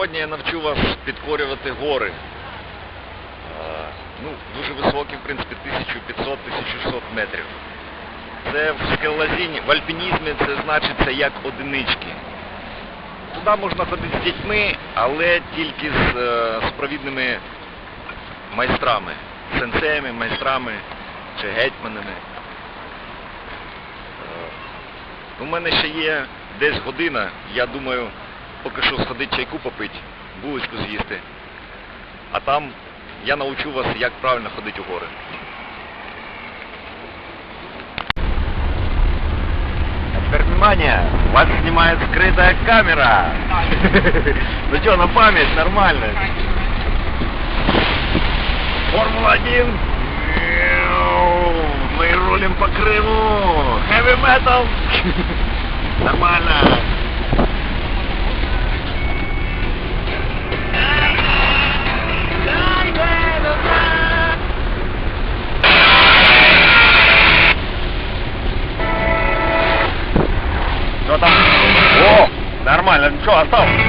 Сьогодні я навчу вас підкорювати гори. Ну, дуже високі, в принципі, 1500-1600 метрів. Це в скелолазінні, в альпінізмі це значиться як одинички. Туди можна ходити з дітьми, але тільки з е, супровідними майстрами, сенсеями, майстрами чи гетьманами. Е, У мене ще є десь година, я думаю, поки що сходити чайку попити, булочку з'їсти. А там я научу вас, як правильно ходити у гори. Теперь внимание, вас снимает скрытая камера. Ну что, на память, нормально. Формула-1. Мы рулим по Крыму. Heavy metal. Нормально. Нормально,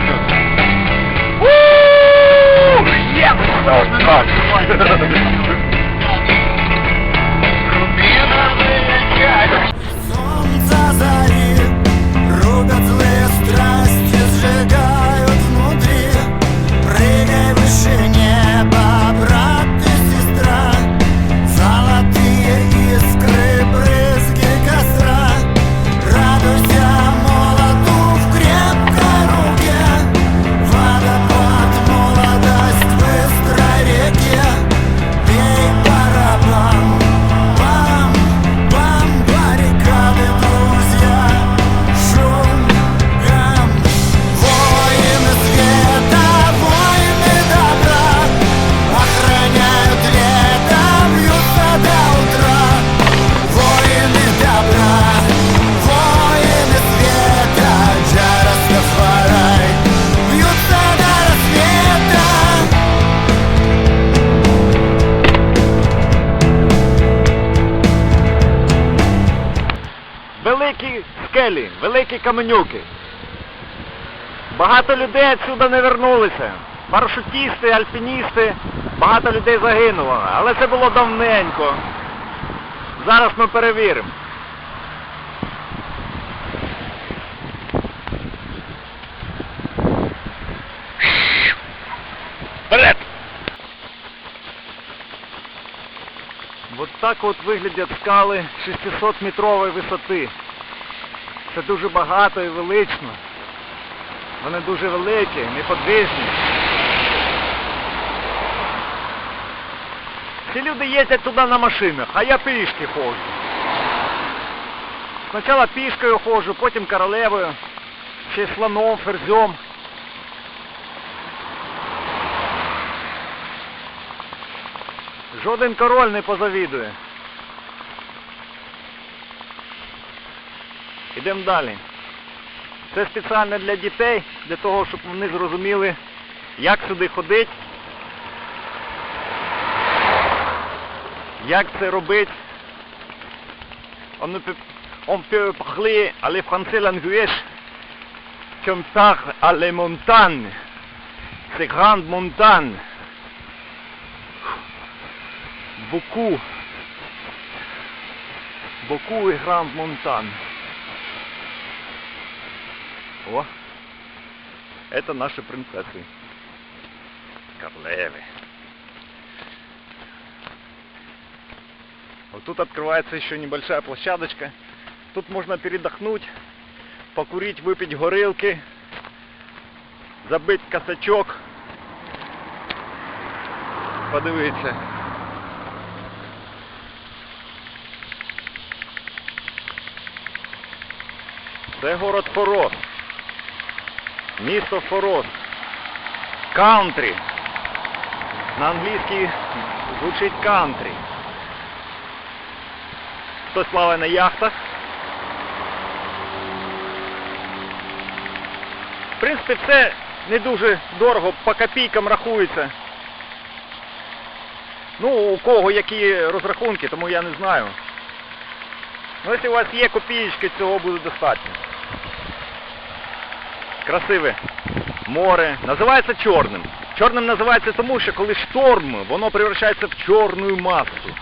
Скелі, великі каменюки. Багато людей відсюди не вернулися. Парашутісти, альпіністи, багато людей загинуло. Але це було давненько. Зараз ми перевіримо. Вперед! Так от виглядять скали 600-метрової висоти. Це дуже багато і велично. Вони дуже великі, неподвижні. Ці люди їздять туди на машинах, а я пішки ходжу. Спочатку пішкою ходжу, потім королевою, ще слоном, ферзем. Жоден король не позавідує. Ідемо далі. Це спеціально для дітей, для того, щоб вони зрозуміли, як сюди ходити, як це робити. Language comme par à les montagnes, ces grandes montagnes. beaucoup, beaucoup et grandes montagnes. О, это наши принцессы. Королевы. Вот тут открывается еще небольшая площадочка. Тут можно передохнуть, покурить, выпить горилки, забыть косачок, подивитися. Це город Форос. Місто Форос. Каунтрі. На англійській звучить каунтрі. Хтось плаває на яхтах. В принципі, все не дуже дорого, по копійкам рахується. Ну, у кого які розрахунки, тому я не знаю. Ну, якщо у вас є копієчки, цього буде достатньо. Красиве море. Називається чорним. Чорним називається тому, що коли шторм, воно превращається в чорну масу.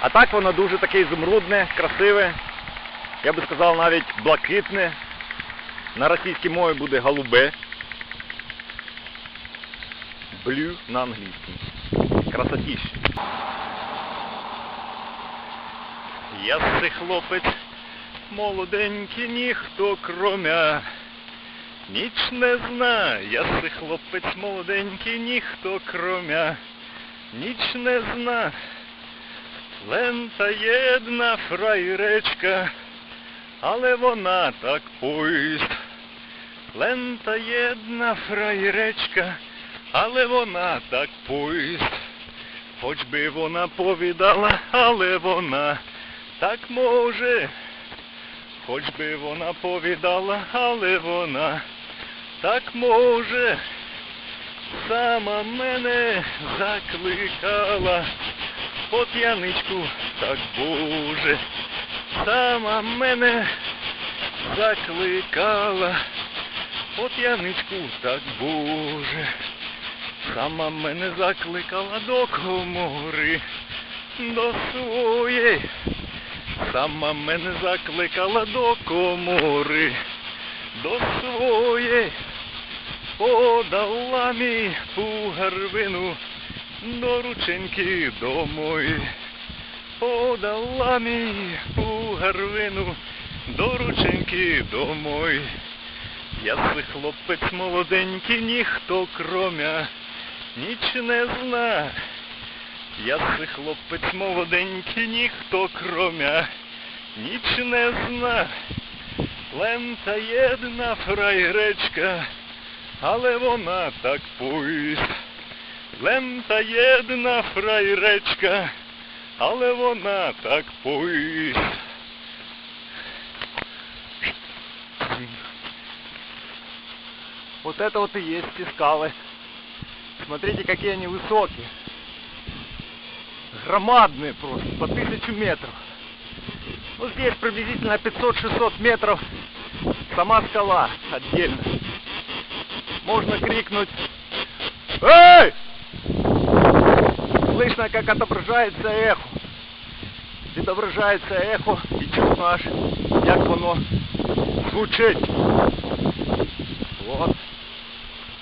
А так воно дуже таке ізумрудне, красиве. Я би сказав навіть блакитне. На російській мові буде голубе. Блю на англійському. Красотіще. Я хлопець, молоденький, ніхто кромя. Ніч не зна, я си хлопець молоденький, ніхто кромя. Ніч не зна. Лента єдна фраєречка, але вона так поїзд. Лента єдна фраєречка, але вона так поїзд. Хоч би вона повідала, але вона так може. Хоч би вона повідала, але вона так може. Сама мене закликала, от яничку так боже. Сама мене закликала, от яничку так боже. Сама мене закликала до комори, до своєї. Сама мене закликала до комори, до своєї. Подала мій пугарвину до рученьки домой. Подала мій пугарвину до рученьки домой. Я си хлопець молоденький, ніхто кромя ніч не зна. Я си хлопець молоденький, ніхто кромя ніч не зна. Лента єдна фраєречка, але вона так поїзд. Лента єдна фраєречка, але вона так поїзд. Вот это вот и есть те скалы. Смотрите, какие они высокие. Громадные просто, по тысячу метров. Ну, здесь приблизительно 500-600 метров сама скала отдельно. Можно крикнуть «Эй!» Слышно, как отображается эхо. Відображається ехо і чутно аж, як воно звучить. От.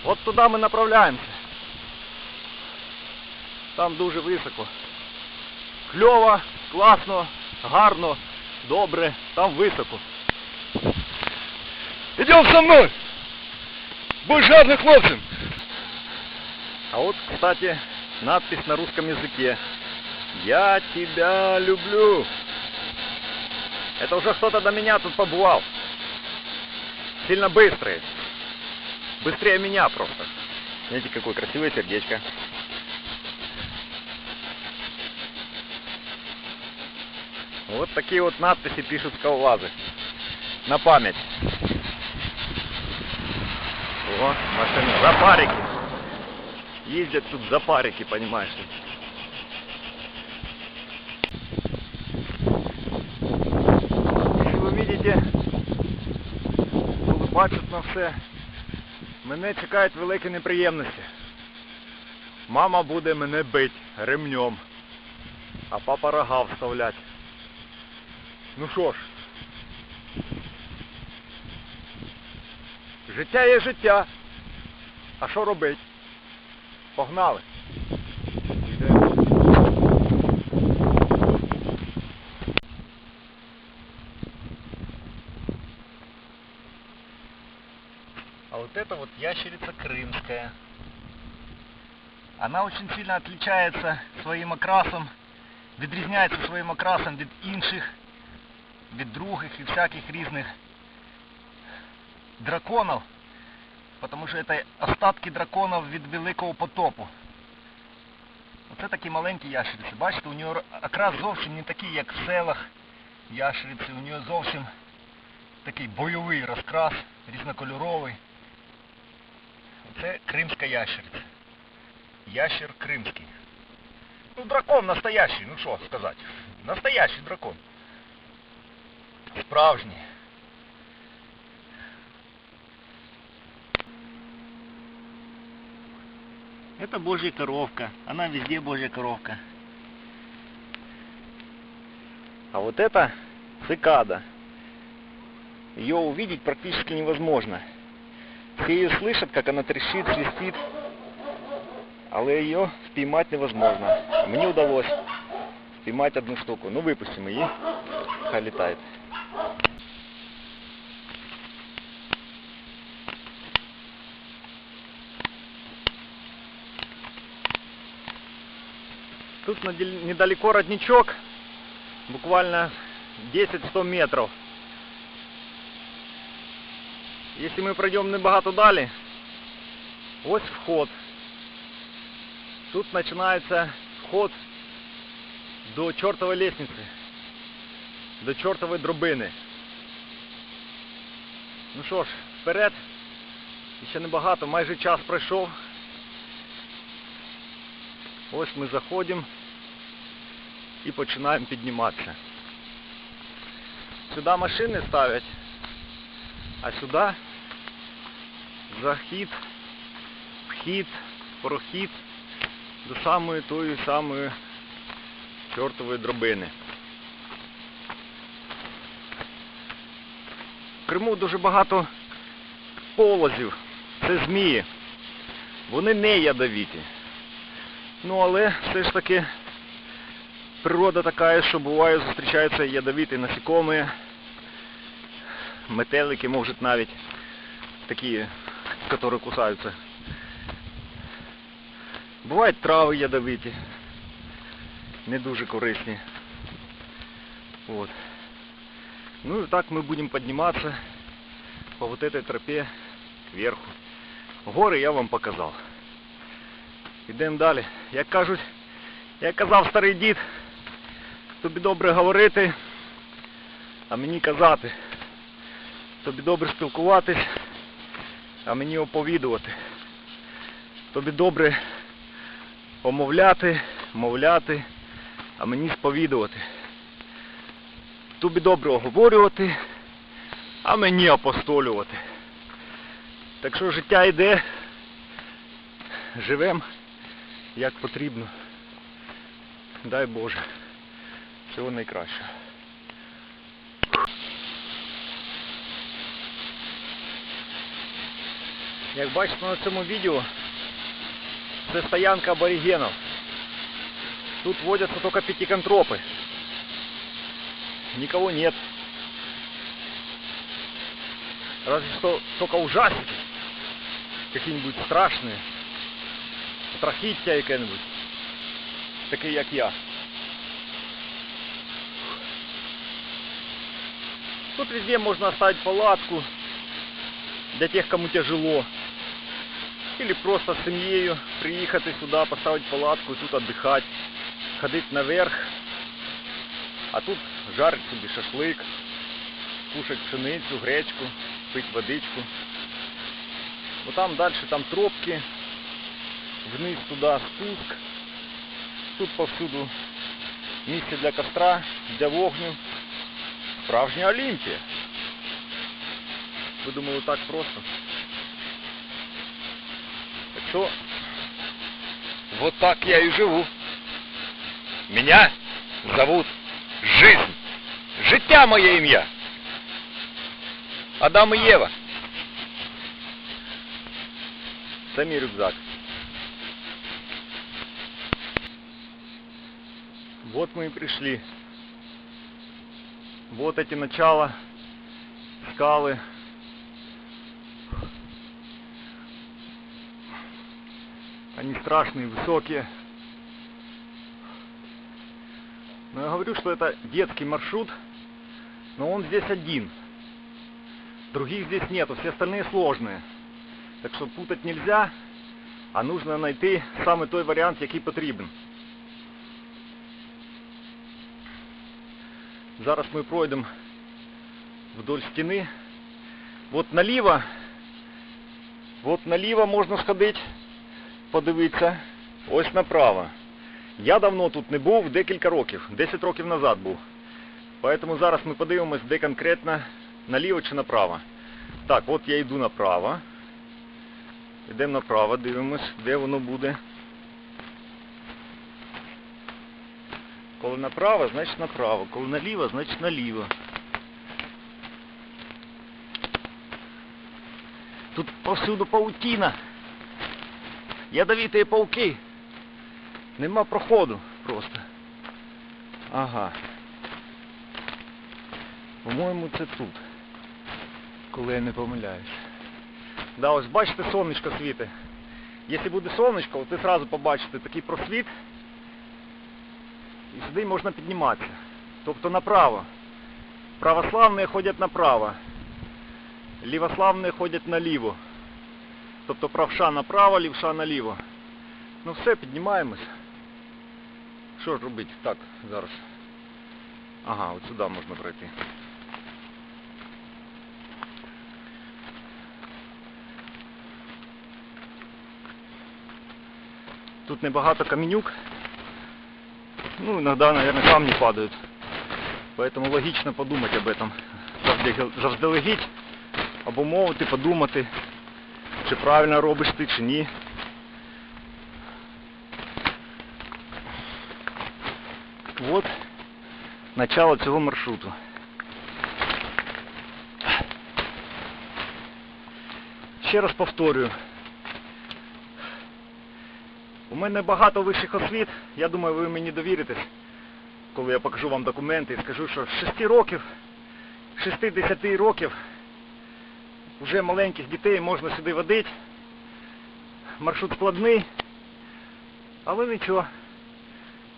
От туди ми направляємося. Там дуже високо. Кльово, класно, гарно, добре, там високо. Идем со мной! Будь жадным хлопцем! А вот, кстати, надпись на русском языке. Я тебя люблю. Это уже кто-то до меня тут побывал. Сильно быстрый. Быстрее меня просто. Смотрите, какое красивое сердечко. Вот такие вот надписи пишут скалолазы. На память. О, машина. Запарики. Ездят тут запарики, понимаешь ли. Якщо ви бачите, коли на все, мене чекають великі неприємності. Мама буде мене бить ремнем, а папа рога вставлять. Ну що ж, життя є життя. А що робить? Погнали. А вот это вот ящерица крымская. Она очень сильно отличается своим окрасом, відрізняється своїм окрасом від інших, від других і всяких різних драконів, тому що це остатки драконів від Великого потопу. Оце такі маленькі ящериці. Бачите, у нього окрас зовсім не такий, як в селах ящериці. У нього зовсім такий бойовий розкрас, різнокольоровий. Це кримська ящериця. Ящер кримський. Ну, дракон настоящий, ну що сказати. Настоящий дракон. справжні. Это божья коровка. Она везде божья коровка. А вот это цикада. Ее увидеть практически невозможно. Все ее слышат, как она трещит, свистит. Але ее спіймати невозможно. Мне удалось вдалося одну штуку. Ну выпустим ее, Хай летает. Тут недалеко родничок, буквально 10-100 метров. Если мы пройдем небагато далі, ось вход. Тут починається вход до чортової лестниці, до чортової дробини. Ну що ж, вперед. Ще небагато, майже час пройшов. Ось ми заходимо і починаємо підніматися. Сюди машини ставлять, а сюди захід, вхід, прохід до самої тої самої чортової дробини. В Криму дуже багато полозів. Це змії. Вони не ядовіті. Ну але все ж таки природа така, що буває зустрічаються ядовіті насекомі, метелики, може навіть такі, які кусаються. Бувають трави ядовиті, не дуже корисні. Вот. Ну и так мы будем подниматься по вот этой тропе кверху. Гори я вам показав. Ідемо далі. Як кажуть, як казав старий дід, тобі добре говорити, а мені казати. Тобі добре спілкуватись, а мені оповідувати. Тобі добре помовляти, мовляти, а мені сповідувати. Тобі добре оговорювати, а мені апостолювати. Так що життя йде, живем як потрібно. Дай Боже. Всього найкращого. Як бачите на цьому відео, це стоянка аборигенів. Тут водятся только пятиконтропы. Никого нет. Разве что только ужастики. Какие-нибудь страшные. Страхіття яке-небудь. Таке як я. Тут везде можно оставить палатку для тех, кому тяжело. Или просто с семьей приехать сюда, поставить палатку и тут отдыхать. Ходить наверх. А тут жарить собі шашлик, кушать пшеницю, гречку, пить водичку. Вот там дальше там тропки, вниз туда спуск. Тут повсюду місце для костра, для вогню. Справжня Олімпія. Ви думали так просто? Так что, вот так я и живу. Меня зовут Жизнь. Життя моє ім'я. Адам і Єва. Це мій рюкзак. Вот мы и пришли. вот эти начала, скалы. Они страшные, высокие. Но я говорю, что это детский маршрут, но он здесь один. Других здесь нету, все остальные сложные. Так что путать нельзя, а нужно найти саме той варіант, який потрібен. Зараз ми пройдемо вдоль стіни. От наліво, от наліво можна сходити, подивитися. Ось направо. Я давно тут не був, декілька років, 10 років назад був. Поэтому зараз ми подивимось, де конкретно наліво чи направо. Так, от я йду направо. Йдемо направо, дивимось, де воно буде. Коли направо, значить направо. Коли наліво, значить наліво. Тут повсюду паутіна. Ядовіті пауки. Нема проходу просто. Ага. По-моєму, це тут. Коли я не помиляюсь. Да, ось бачите, сонечко світить. Якщо буде сонечко, ви одразу побачите такий просвіт. І сюди можна підніматися. Тобто направо. Православні ходять направо. Лівославні ходять наліво. Тобто правша направо, лівша наліво. Ну все, піднімаємось. Що ж робити? Так, зараз. Ага, от сюди можна пройти. Тут небагато каменюк. Ну, иногда, наверное, камни падают. Поэтому логично подумать об этом. Завжди- Заздалегідь обумовити, подумати, чи правильно робиш ти, чи ні. От начало цього маршруту. Ще раз повторюю. У мене багато вищих освіт. Я думаю, ви мені довіритесь, коли я покажу вам документи і скажу, що з 6 років, 6-10 років вже маленьких дітей можна сюди водити. Маршрут складний, але нічого.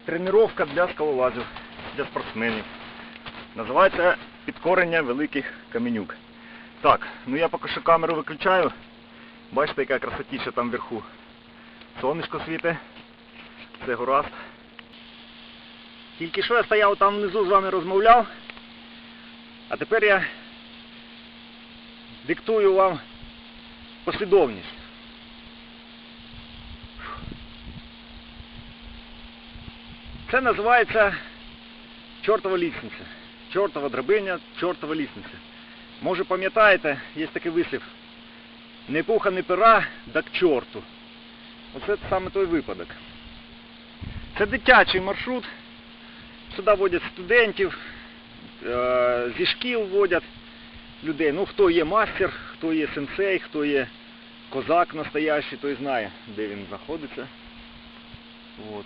Тренування для скалолазів, для спортсменів. Називається підкорення великих каменюк. Так, ну я поки що камеру виключаю. Бачите, яка красотіша там вверху. Сонечко світе. Це гаразд. Тільки що я стояв там внизу з вами розмовляв. А тепер я диктую вам послідовність. Це називається чортова лісниця. Чортова драбиня, чортова лісниця. Може пам'ятаєте, є такий вислів. Не пуха, не пера, да к чорту. Оце саме той випадок. Це дитячий маршрут. Сюди водять студентів, е, зі шкіл водять людей. Ну, хто є мастер, хто є сенсей, хто є козак настоящий, той знає, де він знаходиться. От.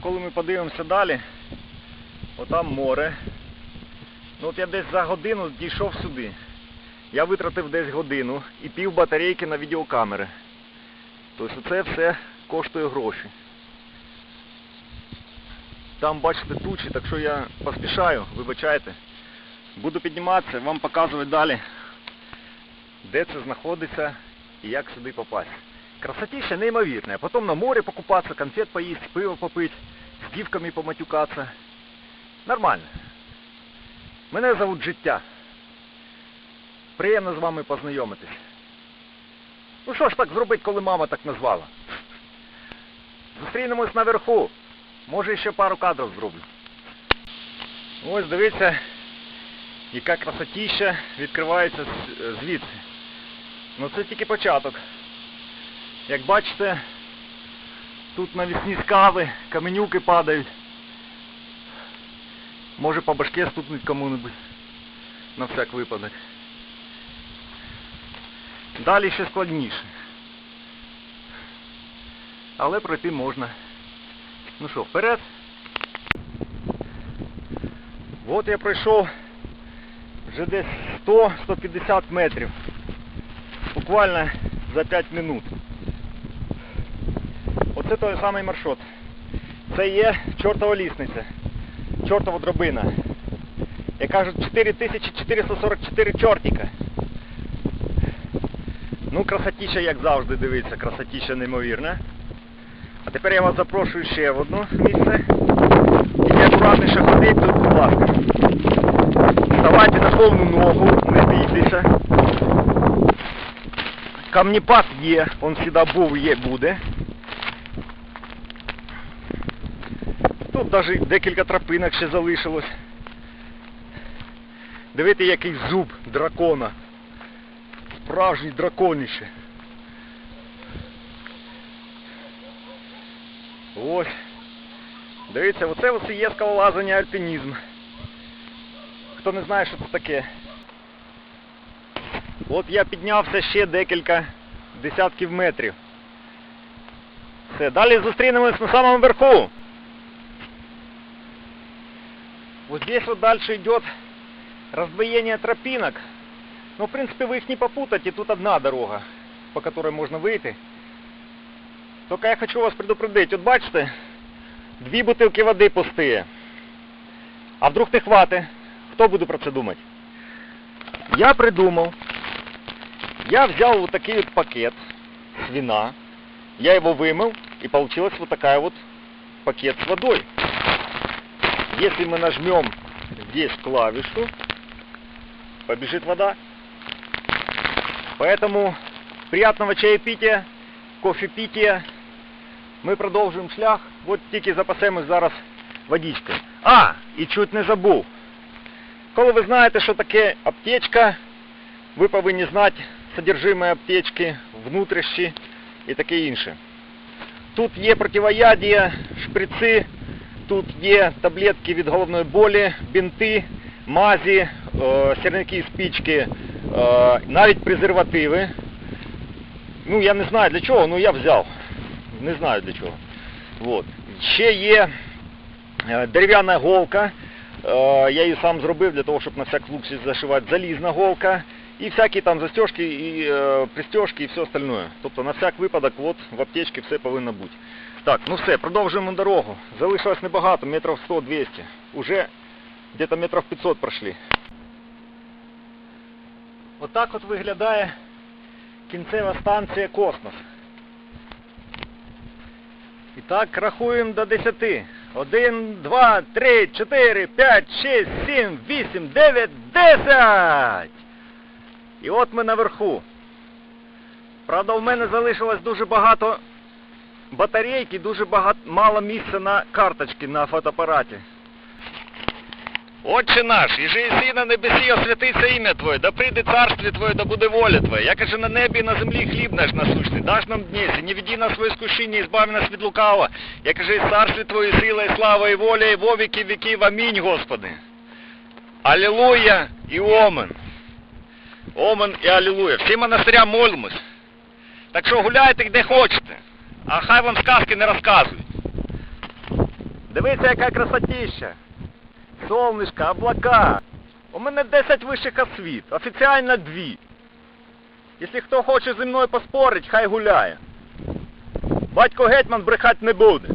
Коли ми подивимося далі, отам море. Ну от я десь за годину дійшов сюди. Я витратив десь годину і пів батарейки на відеокамери. Тобто це все коштує гроші. Там бачите тучі, так що я поспішаю, вибачайте. Буду підніматися, вам показувати далі, де це знаходиться і як сюди попасти. Красотіще неймовірне. Потім на море покупатися, конфет поїсти, пиво попити, з дівками поматюкатися. Нормально. Мене зовут Життя. Приємно з вами познайомитись. Ну що ж так зробити, коли мама так назвала? Зустрінемось наверху. Може ще пару кадрів зроблю. Ось дивіться, яка красотіща відкривається звідси. Ну це тільки початок. Як бачите, тут навісні скави, каменюки падають. Може по башке стукнуть кому-небудь. На всяк випадок. Далі ще складніше. Але пройти можна. Ну що, вперед. От я пройшов вже десь 100-150 метрів. Буквально за 5 минут. Оце той самий маршрут. Це є чортова лісниця. Чортова дробина. Як кажуть, 4444 чортика. Ну, красотіща, як завжди, дивіться, красотіща неймовірна. А тепер я вас запрошую ще в одне місце. Тільки акуратніше ходіть тут, будь ласка. Вставайте на повну ногу, не бійтеся. Камнепад є, він завжди був, є, буде. Тут навіть декілька тропинок ще залишилось. Дивіться, який зуб дракона. Справжній драконіще. Ось. Дивіться, оце ось і є скалолазання альпінізм. Хто не знає, що це таке. От я піднявся ще декілька десятків метрів. Все, далі зустрінемось на самому верху. Вот здесь вот дальше идет раздвоение тропинок. Но, в принципе, вы их не попутаете. Тут одна дорога, по которой можно выйти. Только я хочу вас предупредить. От бачите, дві бутилки води пусті. А вдруг не хватить? Хто буде про це думати? Я придумав. Я взял вот такой вот пакет с вина. Я его вымыл, и получилась вот такая вот пакет с водой. Если мы нажмем здесь клавишу, побежит вода. Поэтому приятного чаепития, кофепития. Ми продовжуємо шлях. От тільки запасемось зараз водичкою. А, і чуть не забув. Коли ви знаєте, що таке аптечка, ви повинні знати содержимое аптечки, внутрішні і таке інше. Тут є противоядія, шприци, тут є таблетки від головної болі, бінти, мазі, е, сірники, спічки, е, навіть презервативи. Ну, я не знаю для чого, ну я взяв. Не знаю для чого. Вот. Ще є е, дерев'яна голка. Е, Я її сам зробив для того, щоб на всяк случай зашивати залізна голка. І всякі там застежки, і е, пристежки, і все остальное. Тобто на всяк випадок от, в аптечці все повинно бути. Так, ну все, продовжуємо дорогу. Залишилось небагато, метрів 100-200. Уже где-то метрів 500 пройшли. Отак от виглядає кінцева станція Космос. І так, рахуємо до 10. 1, 2, 3, 4, 5, 6, 7, 8, 9, 10! І от ми наверху. Правда, в мене залишилось дуже багато батарейки, дуже багато, мало місця на карточці на фотоапараті. Отче наш, іже єси на небесі, освятиться ім'я Твоє, да прийде царстві Твоє, да буде воля Твоя. Як же на небі і на землі хліб наш насущний, даш нам днесь, і не веди нас в искушение, избави нас від лукава. Як же і царстві Твоє, сила, і слава, і воля, і во віки віків. Амінь, Господи. Аллилуйя і омен. Омен і аллилуйя. Всі монастирям молимось. Так що гуляйте де хочете, а хай вам сказки не розказують. Дивіться, яка красотища. Солнышко, облака. У мене 10 вищих освіт, офіціально 2. Якщо хто хоче зі мною поспорить, хай гуляє. Батько гетьман брехать не буде.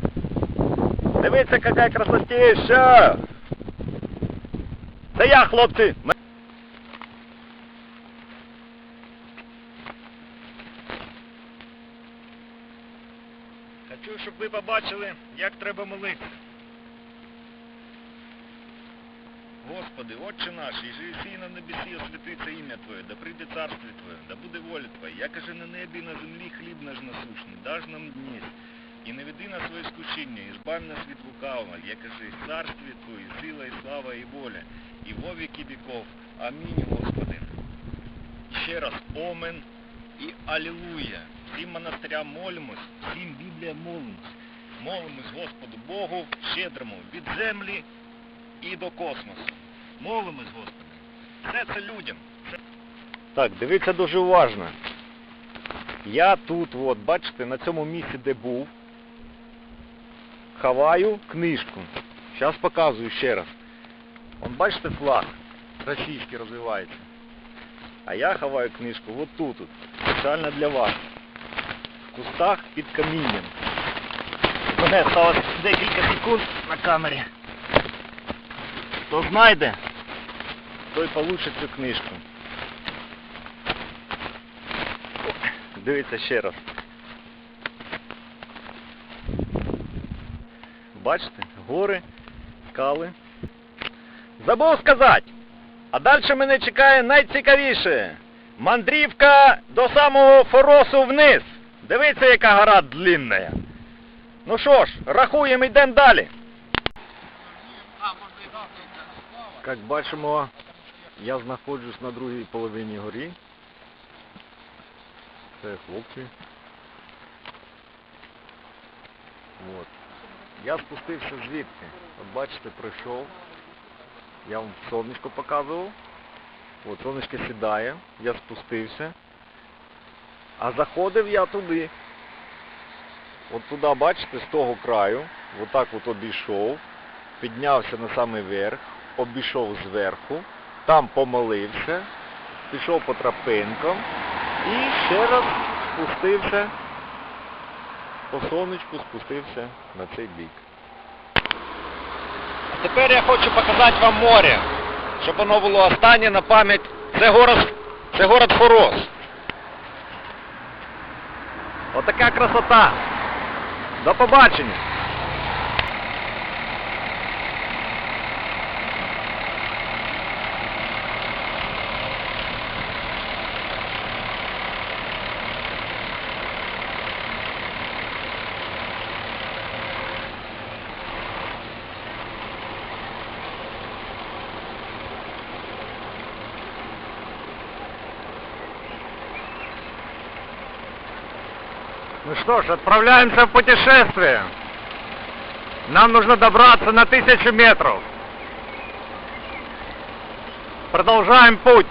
Дивіться, яка красотища. Це я, хлопці. Хочу, щоб ви побачили, як треба молитися. Господи, Отче наш, і єси на небесі, освятиться ім'я Твоє, да прийде царство Твоє, да буде воля Твоя, як же на небі і на землі хліб наш насущний, даж нам днесь, і не веди нас своє скушення, і збав нас від лукавого, як же і царстві Твоє, сила і слава і воля, і во віки віков. Амінь, Господи. І ще раз, омен і алілуя. Всім монастирям молимось, всім Біблія молимось. Молимось Господу Богу щедрому від землі і до космосу. Молимось, Господи. Все це людям. Так, дивіться дуже уважно. Я тут, от, бачите, на цьому місці, де був, ховаю книжку. Зараз показую ще раз. Вон, бачите, флаг російський розвивається. А я ховаю книжку от тут, от, спеціально для вас. В кустах під камінням. Мене залишилось декілька секунд на камері. Хто знайде, той получить цю книжку. Дивіться ще раз. Бачите, гори, скали. Забув сказати. А далі мене чекає найцікавіше. Мандрівка до самого Форосу вниз. Дивіться, яка гора длинна. Ну що ж, рахуємо, йдемо далі. Як бачимо, я знаходжусь на другій половині горі. Це хлопці. От. Я спустився звідти. От бачите, прийшов. Я вам сонечко показував. От сонечко сідає, я спустився. А заходив я туди. От туди, бачите, з того краю, отак от обійшов, піднявся на самий верх, обійшов зверху, там помолився, пішов по тропинкам і ще раз спустився, по сонечку спустився на цей бік. Тепер я хочу показати вам море, щоб воно було останнє на пам'ять. Це город, це город Форос. Отака красота. До побачення. Ну что ж, отправляемся в путешествие. Нам нужно добраться на тысячу метров. Продолжаем путь.